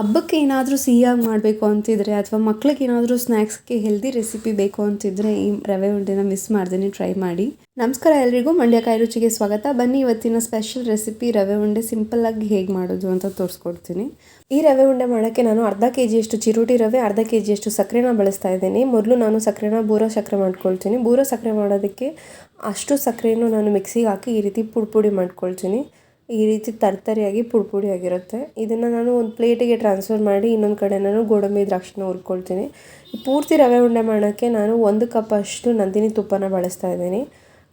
ಹಬ್ಬಕ್ಕೆ ಏನಾದರೂ ಸಿಹಿಯಾಗಿ ಮಾಡಬೇಕು ಅಂತಿದ್ರೆ ಅಥವಾ ಮಕ್ಳಿಗೆ ಏನಾದರೂ ಸ್ನ್ಯಾಕ್ಸ್ಗೆ ಹೆಲ್ದಿ ರೆಸಿಪಿ ಬೇಕು ಅಂತಿದ್ರೆ ಈ ರವೆ ಉಂಡೆನ ಮಿಸ್ ಮಾಡ್ದೇನೆ ಟ್ರೈ ಮಾಡಿ. ನಮಸ್ಕಾರ ಎಲ್ರಿಗೂ, ಮಂಡ್ಯಕಾಯಿ ರುಚಿಗೆ ಸ್ವಾಗತ. ಬನ್ನಿ ಇವತ್ತಿನ ಸ್ಪೆಷಲ್ ರೆಸಿಪಿ ರವೆ ಉಂಡೆ ಸಿಂಪಲ್ಲಾಗಿ ಹೇಗೆ ಮಾಡೋದು ಅಂತ ತೋರಿಸ್ಕೊಡ್ತೀನಿ. ಈ ರವೆ ಉಂಡೆ ಮಾಡೋಕ್ಕೆ ನಾನು ಅರ್ಧ ಕೆ ಜಿಯಷ್ಟು ಚಿರೋಟಿ ರವೆ, ಅರ್ಧ ಕೆ ಜಿಯಷ್ಟು ಸಕ್ಕರೆನ ಬಳಸ್ತಾ ಇದ್ದೀನಿ. ಮೊದಲು ನಾನು ಸಕ್ಕರೆನ ಬೂರ ಸಕ್ಕರೆ ಮಾಡ್ಕೊಳ್ತೀನಿ. ಬೂರ ಸಕ್ಕರೆ ಮಾಡೋದಕ್ಕೆ ಅಷ್ಟು ಸಕ್ಕರೆಯನ್ನು ನಾನು ಮಿಕ್ಸಿಗೆ ಹಾಕಿ ಈ ರೀತಿ ಪುಡಿ ಪುಡಿ ಮಾಡ್ಕೊಳ್ತೀನಿ. ಈ ರೀತಿ ತರ್ತರಿಯಾಗಿ ಪುಡಿ ಪುಡಿ ಆಗಿರುತ್ತೆ. ಇದನ್ನು ನಾನು ಒಂದು ಪ್ಲೇಟಿಗೆ ಟ್ರಾನ್ಸ್ಫರ್ ಮಾಡಿ ಇನ್ನೊಂದು ಕಡೆ ನಾನು ಗೋಡಂಬಿ ದ್ರಾಕ್ಷಿನ ಹುರ್ಕೊಳ್ತೀನಿ. ಪೂರ್ತಿ ರವೆ ಉಂಡೆ ಮಾಡೋಕ್ಕೆ ನಾನು ಒಂದು ಕಪ್ ಅಷ್ಟು ನಂದಿನಿ ತುಪ್ಪನ ಬಳಸ್ತಾ ಇದ್ದೀನಿ.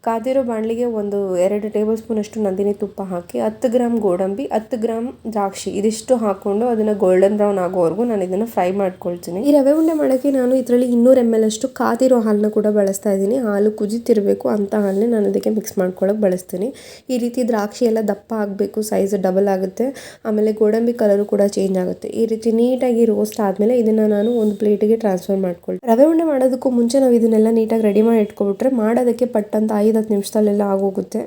ಕಾದಿರೋ ಬಾಣಲಿಗೆ ಒಂದು ಎರಡು ಟೇಬಲ್ ಸ್ಪೂನಷ್ಟು ನಂದಿನಿ ತುಪ್ಪ ಹಾಕಿ, ಹತ್ತು ಗ್ರಾಮ್ ಗೋಡಂಬಿ, ಹತ್ತು ಗ್ರಾಮ್ ದ್ರಾಕ್ಷಿ, ಇದಿಷ್ಟು ಹಾಕ್ಕೊಂಡು ಅದನ್ನು ಗೋಲ್ಡನ್ ಬ್ರೌನ್ ಆಗೋವರೆಗೂ ನಾನು ಇದನ್ನು ಫ್ರೈ ಮಾಡ್ಕೊಳ್ತೀನಿ. ಈ ರವೆ ಉಂಡೆ ಮಾಡೋಕ್ಕೆ ನಾನು ಇದರಲ್ಲಿ ಇನ್ನೂರು ಎಂ ಎಲ್ ಅಷ್ಟು ಕಾದಿರೋ ಹಾಲನ್ನ ಕೂಡ ಬಳಸ್ತಾ ಇದ್ದೀನಿ. ಹಾಲು ಕುಜಿತಿರಬೇಕು ಅಂತ ಹಾಲನ್ನೇ ನಾನು ಅದಕ್ಕೆ ಮಿಕ್ಸ್ ಮಾಡ್ಕೊಳ್ಳೋಕೆ ಬಳಸ್ತೀನಿ. ಈ ರೀತಿ ದ್ರಾಕ್ಷಿ ಎಲ್ಲ ದಪ್ಪ ಆಗಬೇಕು ಸೈಜ್ ಡಬಲ್ ಆಗುತ್ತೆ. ಆಮೇಲೆ ಗೋಡಂಬಿ ಕಲರು ಕೂಡ ಚೇಂಜ್ ಆಗುತ್ತೆ. ಈ ರೀತಿ ನೀಟಾಗಿ ರೋಸ್ಟ್ ಆದಮೇಲೆ ಇದನ್ನು ನಾನು ಒಂದು ಪ್ಲೇಟಿಗೆ ಟ್ರಾನ್ಸ್ಫರ್ ಮಾಡ್ಕೊಳ್ತೀನಿ. ರವೆ ಉಂಡೆ ಮಾಡೋದಕ್ಕೂ ಮುಂಚೆ ನಾವು ಇದನ್ನೆಲ್ಲ ನೀಟಾಗಿ ರೆಡಿ ಮಾಡಿ ಇಟ್ಕೊಬಿಟ್ರೆ ಮಾಡೋದಕ್ಕೆ ಪಟ್ಟಂತ ಐದು ಹತ್ತು ನಿಮಿಷದಲ್ಲೆಲ್ಲ ಆಗೋಗುತ್ತೆ.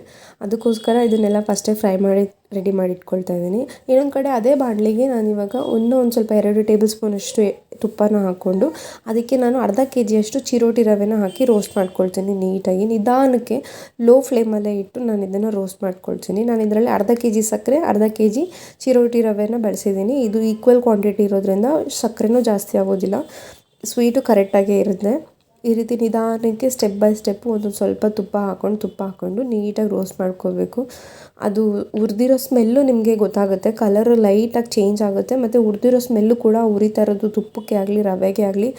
ಅದಕ್ಕೋಸ್ಕರ ಇದನ್ನೆಲ್ಲ ಫಸ್ಟೇ ಫ್ರೈ ಮಾಡಿ ರೆಡಿ ಮಾಡಿ ಇಟ್ಕೊಳ್ತಾ ಇದ್ದೀನಿ. ಇನ್ನೊಂದು ಕಡೆ ಅದೇ ಬಾಣಲಿಗೆ ನಾನು ಇನ್ನೂ ಒಂದು ಸ್ವಲ್ಪ ಎರಡು ಟೇಬಲ್ ಸ್ಪೂನಷ್ಟು ತುಪ್ಪನ ಹಾಕ್ಕೊಂಡು ಅದಕ್ಕೆ ನಾನು ಅರ್ಧ ಕೆ ಜಿಯಷ್ಟು ಚಿರೋಟಿ ರವೆನ ಹಾಕಿ ರೋಸ್ಟ್ ಮಾಡ್ಕೊಳ್ತೀನಿ ನೀಟಾಗಿ. ನಿಧಾನಕ್ಕೆ ಲೋ ಫ್ಲೇಮಲ್ಲೇ ಇಟ್ಟು ನಾನು ಇದನ್ನು ರೋಸ್ಟ್ ಮಾಡ್ಕೊಳ್ತೀನಿ. ನಾನು ಇದರಲ್ಲಿ ಅರ್ಧ ಕೆ ಜಿ ಸಕ್ಕರೆ, ಅರ್ಧ ಕೆ ಜಿ ಚಿರೋಟಿ ರವೆನ ಬಳಸಿದ್ದೀನಿ. ಇದು ಈಕ್ವಲ್ ಕ್ವಾಂಟಿಟಿ ಇರೋದ್ರಿಂದ ಸಕ್ಕರೆನೂ ಜಾಸ್ತಿ ಆಗೋದಿಲ್ಲ. ಸ್ವೀಟು ಕರೆಕ್ಟಾಗೇ ಇರುತ್ತೆ. ಈ ರೀತಿ ನಿಧಾನಕ್ಕೆ ಸ್ಟೆಪ್ ಬೈ ಸ್ಟೆಪ್ಪು ಒಂದು ಸ್ವಲ್ಪ ತುಪ್ಪ ಹಾಕ್ಕೊಂಡು ತುಪ್ಪ ಹಾಕ್ಕೊಂಡು ನೀಟಾಗಿ ರೋಸ್ಟ್ ಮಾಡ್ಕೋಬೇಕು ಅದು ಹುರಿದಿರೋ ಸ್ಮೆಲ್ಲು ನಿಮಗೆ ಗೊತ್ತಾಗುತ್ತೆ. ಕಲರು ಲೈಟಾಗಿ ಚೇಂಜ್ ಆಗುತ್ತೆ. ಮತ್ತು ಉರಿದಿರೋ ಸ್ಮೆಲ್ಲು ಕೂಡ ಉರಿತಾ ಇರೋದು ತುಪ್ಪಕ್ಕೆ ಆಗಲಿ ರವೆಗೆ ಆಗಲಿ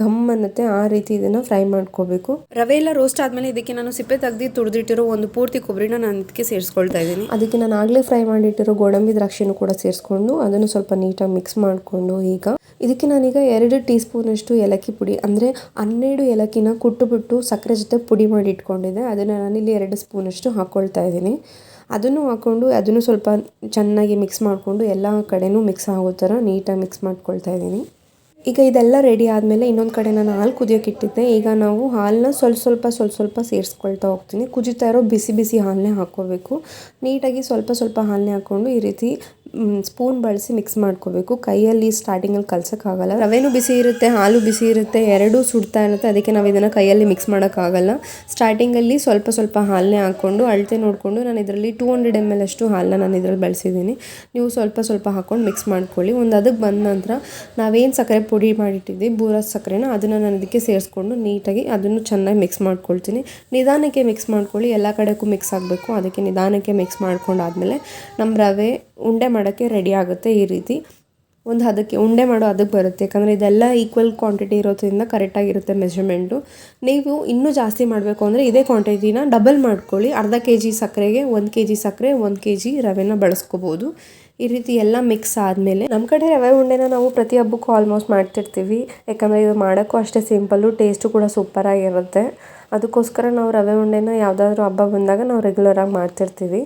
ಘಮ್ ಅನ್ನತ್ತೆ. ಆ ರೀತಿ ಇದನ್ನು ಫ್ರೈ ಮಾಡ್ಕೋಬೇಕು ರವೆ ಎಲ್ಲ ರೋಸ್ಟ್ ಆದಮೇಲೆ ಇದಕ್ಕೆ ನಾನು ಸಿಪ್ಪೆ ತೆಗ್ದು ತುರಿದಿಟ್ಟಿರೋ ಒಂದು ಪೂರ್ತಿ ಕೊಬ್ಬರಿನ ನಾನು ಇದಕ್ಕೆ ಸೇರಿಸ್ಕೊಳ್ತಾ ಇದ್ದೀನಿ. ಅದಕ್ಕೆ ನಾನು ಆಗಲೇ ಫ್ರೈ ಮಾಡಿಟ್ಟಿರೋ ಗೋಡಂಬಿ ದ್ರಾಕ್ಷಿನೂ ಕೂಡ ಸೇರಿಸ್ಕೊಂಡು ಅದನ್ನು ಸ್ವಲ್ಪ ನೀಟಾಗಿ ಮಿಕ್ಸ್ ಮಾಡಿಕೊಂಡು ಈಗ ಇದಕ್ಕೆ ನಾನೀಗ ಎರಡು ಟೀ ಸ್ಪೂನಷ್ಟು ಏಲಕ್ಕಿ ಪುಡಿ, ಅಂದರೆ ಹನ್ನೆರಡು ಏಲಕ್ಕಿನ ಕುಟ್ಟುಬಿಟ್ಟು ಸಕ್ಕರೆ ಜೊತೆ ಪುಡಿ ಮಾಡಿ ಇಟ್ಕೊಂಡಿದ್ದೆ. ಅದನ್ನು ನಾನಿಲ್ಲಿ ಎರಡು ಸ್ಪೂನಷ್ಟು ಹಾಕ್ಕೊಳ್ತಾ ಇದ್ದೀನಿ. ಅದನ್ನು ಹಾಕ್ಕೊಂಡು ಅದನ್ನು ಸ್ವಲ್ಪ ಚೆನ್ನಾಗಿ ಮಿಕ್ಸ್ ಮಾಡಿಕೊಂಡು ಎಲ್ಲ ಕಡೆನೂ ಮಿಕ್ಸ್ ಆಗೋ ಥರ ನೀಟಾಗಿ ಮಿಕ್ಸ್ ಮಾಡ್ಕೊಳ್ತಾ ಇದ್ದೀನಿ. ಈಗ ಇದೆಲ್ಲ ರೆಡಿ ಆದಮೇಲೆ ಇನ್ನೊಂದು ಕಡೆ ನಾನು ಹಾಲು ಕುದಿಯೋಕೆ ಇಟ್ಟಿದ್ದೆ. ಈಗ ನಾವು ಹಾಲನ್ನ ಸ್ವಲ್ಪ ಸ್ವಲ್ಪ ಸ್ವಲ್ಪ ಸ್ವಲ್ಪ ಸೇರಿಸ್ಕೊಳ್ತಾ ಹೋಗ್ತೀನಿ. ಕುದಿತಾ ಇರೋ ಬಿಸಿ ಬಿಸಿ ಹಾಲನ್ನೇ ಹಾಕ್ಕೋಬೇಕು. ನೀಟಾಗಿ ಸ್ವಲ್ಪ ಸ್ವಲ್ಪ ಹಾಲನ್ನೇ ಹಾಕ್ಕೊಂಡು ಈ ರೀತಿ ಸ್ಪೂನ್ ಬಳಸಿ ಮಿಕ್ಸ್ ಮಾಡ್ಕೋಬೇಕು. ಕೈಯಲ್ಲಿ ಸ್ಟಾರ್ಟಿಂಗಲ್ಲಿ ಕಲ್ಸೋಕ್ಕಾಗಲ್ಲ ರವೆನೂ ಬಿಸಿ ಇರುತ್ತೆ, ಹಾಲು ಬಿಸಿ ಇರುತ್ತೆ, ಎರಡೂ ಸುಡ್ತಾ ಇರುತ್ತೆ. ಅದಕ್ಕೆ ನಾವು ಇದನ್ನು ಕೈಯಲ್ಲಿ ಮಿಕ್ಸ್ ಮಾಡೋಕ್ಕಾಗಲ್ಲ ಸ್ಟಾರ್ಟಿಂಗಲ್ಲಿ ಸ್ವಲ್ಪ ಸ್ವಲ್ಪ ಹಾಲನ್ನೇ ಹಾಕ್ಕೊಂಡು ಅಳತೆ ನೋಡಿಕೊಂಡು ನಾನು ಇದರಲ್ಲಿ ಟೂ ಹಂಡ್ರೆಡ್ ಎಂ ಎಲ್ ಅಷ್ಟು ಹಾಲನ್ನ ನಾನು ಇದರಲ್ಲಿ ಬಳಸಿದ್ದೀನಿ. ನೀವು ಸ್ವಲ್ಪ ಸ್ವಲ್ಪ ಹಾಕ್ಕೊಂಡು ಮಿಕ್ಸ್ ಮಾಡ್ಕೊಳ್ಳಿ. ಒಂದು ಅದಕ್ಕೆ ಬಂದ ನಂತರ ನಾವೇನು ಸಕ್ಕರೆ ಪುಡಿ ಮಾಡಿಟ್ಟಿದ್ದೆ, ಬೂರ ಸಕ್ಕರೆನ ಅದನ್ನು ನಾನು ಇದಕ್ಕೆ ಸೇರಿಸ್ಕೊಂಡು ನೀಟಾಗಿ ಅದನ್ನು ಚೆನ್ನಾಗಿ ಮಿಕ್ಸ್ ಮಾಡ್ಕೊಳ್ತೀನಿ. ನಿಧಾನಕ್ಕೆ ಮಿಕ್ಸ್ ಮಾಡ್ಕೊಳ್ಳಿ, ಎಲ್ಲ ಕಡೆಗೂ ಮಿಕ್ಸ್ ಆಗಬೇಕು. ಅದಕ್ಕೆ ನಿಧಾನಕ್ಕೆ ಮಿಕ್ಸ್ ಮಾಡ್ಕೊಂಡಾದಮೇಲೆ ನಮ್ಮ ರವೆ ಉಂಡೆ ಮಾಡೋಕ್ಕೆ ರೆಡಿ ಆಗುತ್ತೆ ಈ ರೀತಿ. ಒಂದು ಹದಕ್ಕೆ ಉಂಡೆ ಮಾಡೋ ಅದಕ್ಕೆ ಬರುತ್ತೆ. ಯಾಕಂದರೆ ಇದೆಲ್ಲ ಈಕ್ವಲ್ ಕ್ವಾಂಟಿಟಿ ಇರೋದ್ರಿಂದ ಕರೆಕ್ಟಾಗಿರುತ್ತೆ ಮೆಷರ್ಮೆಂಟು ನೀವು ಇನ್ನೂ ಜಾಸ್ತಿ ಮಾಡಬೇಕು ಅಂದರೆ ಇದೇ ಕ್ವಾಂಟಿಟಿನ ಡಬಲ್ ಮಾಡ್ಕೊಳ್ಳಿ. ಅರ್ಧ ಕೆ ಜಿ ಸಕ್ಕರೆಗೆ ಒಂದು ಕೆ ಜಿ ಸಕ್ಕರೆ, ಒಂದು ಕೆ ಜಿ ರವೆನ ಬಳಸ್ಕೋಬೋದು. ಈ ರೀತಿ ಎಲ್ಲ ಮಿಕ್ಸ್ ಆದಮೇಲೆ ನಮ್ಮ ಕಡೆ ರವೆ ಉಂಡೆನ ನಾವು ಪ್ರತಿ ಹಬ್ಬಕ್ಕೂ ಆಲ್ಮೋಸ್ಟ್ ಮಾಡ್ತಿರ್ತೀವಿ. ಯಾಕಂದರೆ ಇದು ಮಾಡೋಕ್ಕೂ ಅಷ್ಟೇ ಸಿಂಪಲ್ಲು ಟೇಸ್ಟು ಕೂಡ ಸೂಪರಾಗಿರುತ್ತೆ ಅದಕ್ಕೋಸ್ಕರ ನಾವು ರವೆ ಉಂಡೆನ ಯಾವುದಾದ್ರೂ ಹಬ್ಬ ಬಂದಾಗ ನಾವು ರೆಗ್ಯುಲರಾಗಿ ಮಾಡ್ತಿರ್ತೀವಿ.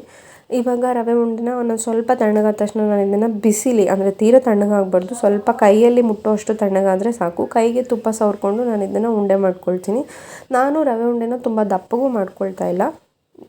ಇವಾಗ ರವೆ ಉಂಡೆನ ಒಂದೊಂದು ಸ್ವಲ್ಪ ತಣ್ಣಗಾದ ತಕ್ಷಣ ನಾನು ಇದನ್ನು ಬಿಸಿಲಿ, ಅಂದರೆ ತೀರ ತಣ್ಣಗಾಗಬಾರ್ದು ಸ್ವಲ್ಪ ಕೈಯಲ್ಲಿ ಮುಟ್ಟುವಷ್ಟು ತಣ್ಣಗಾದರೆ ಸಾಕು. ಕೈಗೆ ತುಪ್ಪ ಸವರ್ಕೊಂಡು ನಾನು ಇದನ್ನು ಉಂಡೆ ಮಾಡ್ಕೊಳ್ತೀನಿ. ನಾನು ರವೆ ಉಂಡೆನ ತುಂಬ ದಪ್ಪಗೂ ಮಾಡ್ಕೊಳ್ತಾ ಇಲ್ಲ.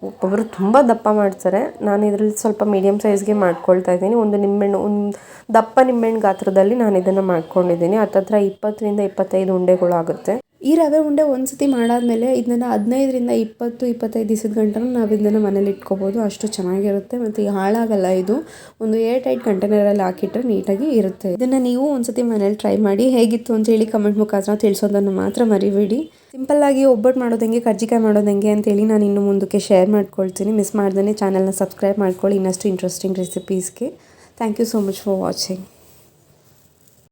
ಒಬ್ಬೊಬ್ಬರು ತುಂಬ ದಪ್ಪ ಮಾಡ್ತಾರೆ. ನಾನು ಇದರಲ್ಲಿ ಸ್ವಲ್ಪ ಮೀಡಿಯಮ್ ಸೈಜ್ಗೆ ಮಾಡ್ಕೊಳ್ತಾ ಇದ್ದೀನಿ. ಒಂದು ನಿಂಬೆಹಣ್ಣು, ಒಂದು ದಪ್ಪ ನಿಂಬೆಹಣ್ಣು ಗಾತ್ರದಲ್ಲಿ ನಾನು ಇದನ್ನು ಮಾಡ್ಕೊಂಡಿದ್ದೀನಿ. ಹತ್ತತ್ರ ಇಪ್ಪತ್ತರಿಂದ ಇಪ್ಪತ್ತೈದು ಉಂಡೆಗಳಾಗುತ್ತೆ ಈ ರವೆ ಉಂಡೆ ಒಂದು ಸತಿ ಮಾಡಾದಮೇಲೆ ಇದನ್ನು ಹದಿನೈದರಿಂದ ಇಪ್ಪತ್ತು, ಇಪ್ಪತ್ತೈದು ದಿವಸದ ಗಂಟನೂ ನಾವು ಇದನ್ನು ಮನೇಲಿ ಇಟ್ಕೋಬೋದು. ಅಷ್ಟು ಚೆನ್ನಾಗಿರುತ್ತೆ ಮತ್ತು ಹಾಳಾಗಲ್ಲ ಇದು. ಒಂದು ಏರ್ ಟೈಟ್ ಕಂಟೈನರಲ್ಲಿ ಹಾಕಿಟ್ರೆ ನೀಟಾಗಿ ಇರುತ್ತೆ. ಇದನ್ನು ನೀವು ಒಂದು ಸತಿ ಮನೇಲಿ ಟ್ರೈ ಮಾಡಿ ಹೇಗಿತ್ತು ಅಂತ ಹೇಳಿ ಕಮೆಂಟ್ ಮುಖಾಂತರ ತಿಳಿಸೋದನ್ನು ಮಾತ್ರ ಮರಿಬೇಡಿ. ಸಿಂಪಲ್ಲಾಗಿ ಒಬ್ಬಟ್ಟು ಮಾಡೋದು ಹೆಂಗೆ, ಕರ್ಜಿಕಾಯಿ ಮಾಡೋದು ಹೆಂಗೆ ಅಂತೇಳಿ ನಾನು ಇನ್ನು ಮುಂದಕ್ಕೆ ಶೇರ್ ಮಾಡ್ಕೊಳ್ತೀನಿ. ಮಿಸ್ ಮಾಡ್ದೇ ಚಾನಲ್ನ ಸಬ್ಸ್ಕ್ರೈಬ್ ಮಾಡ್ಕೊಳ್ಳಿ ಇನ್ನಷ್ಟು interesting ರೆಸಿಪೀಸ್ಗೆ thank you so much for watching